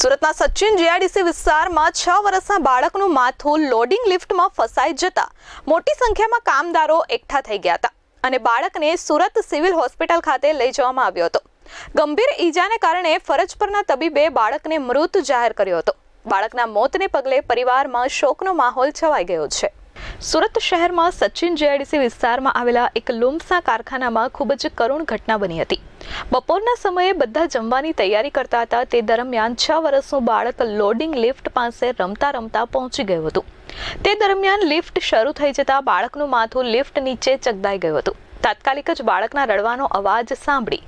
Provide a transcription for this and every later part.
સુરતના સચિન જીઆઈડીસી વિસ્તારમાં છ વર્ષના બાળકનું માથું લોડિંગ લિફ્ટમાં ફસાઈ જતા મોટી સંખ્યામાં કામદારો એકઠા થઈ ગયા હતા અને બાળકને સુરત સિવિલ હોસ્પિટલ ખાતે લઈ જવામાં આવ્યો હતો. ગંભીર ઈજાને કારણે ફરજ પરના તબીબે બાળકને મૃત જાહેર કર્યો હતો. બાળકના મોતને પગલે પરિવારમાં શોકનો માહોલ છવાઈ ગયો છે. સુરત શહેરમાં સચિન જેઆઈડીસી વિસ્તારમાં આવેલા એક લુમ્સના કારખાનામાં ખૂબ જ કરુણ ઘટના બની હતી. બપોરના સમયે બધા જમવાની તૈયારી કરતા હતા. તે દરમિયાન છ વર્ષનું બાળક લોડિંગ લિફ્ટ પાસે રમતા રમતા પહોંચી ગયું હતું. તે દરમિયાન લિફ્ટ શરૂ થઈ જતા બાળકનું માથું લિફ્ટ નીચે ચગદાઈ ગયું હતું. તાત્કાલિક જ બાળકના રડવાનો અવાજ સાંભળી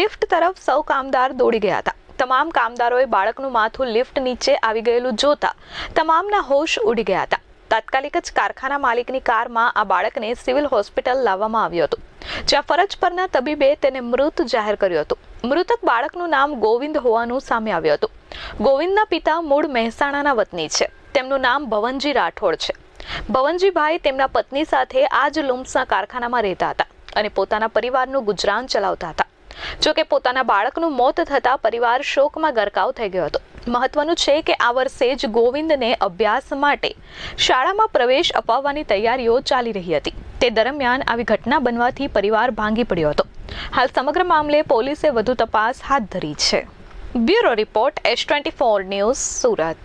લિફ્ટ તરફ સૌ કામદાર દોડી ગયા હતા. તમામ કામદારોએ બાળકનું માથું લિફ્ટ નીચે આવી ગયેલું જોતા તમામના હોશ ઉડી ગયા હતા. તાત્કાલિક જ કારખાના માલિકની કારમાં આ બાળકને સિવિલ હોસ્પિટલ લાવવામાં આવ્યો હતો, જ્યાં ફરજ પરના તબીબે તેને મૃત જાહેર કર્યું હતું. મૃતક બાળકનું નામ ગોવિંદ હોવાનું સામે આવ્યું હતું. ગોવિંદના પિતા મૂળ મહેસાણાના વતની છે. તેમનું નામ ભવનજી રાઠોડ છે. ભવનજીભાઈ તેમના પત્ની સાથે આ જ લુમ્સના કારખાનામાં રહેતા હતા અને પોતાના પરિવારનું ગુજરાન ચલાવતા હતા. જોકે પોતાના બાળકનું મોત થતાં પરિવાર શોકમાં ગરકાવ થઈ ગયો હતો. મહત્વનું છે કે આ વર્ષે જ ગોવિંદને અભ્યાસ માટે શાળામાં પ્રવેશ અપાવવાની તૈયારીઓ ચાલી રહી હતી. તે દરમિયાન આવી ઘટના બનવાથી પરિવાર ભાંગી પડ્યો હતો. હાલ સમગ્ર મામલે પોલીસે વધુ તપાસ હાથ ધરી છે. Bureau report S twenty four news, Surat.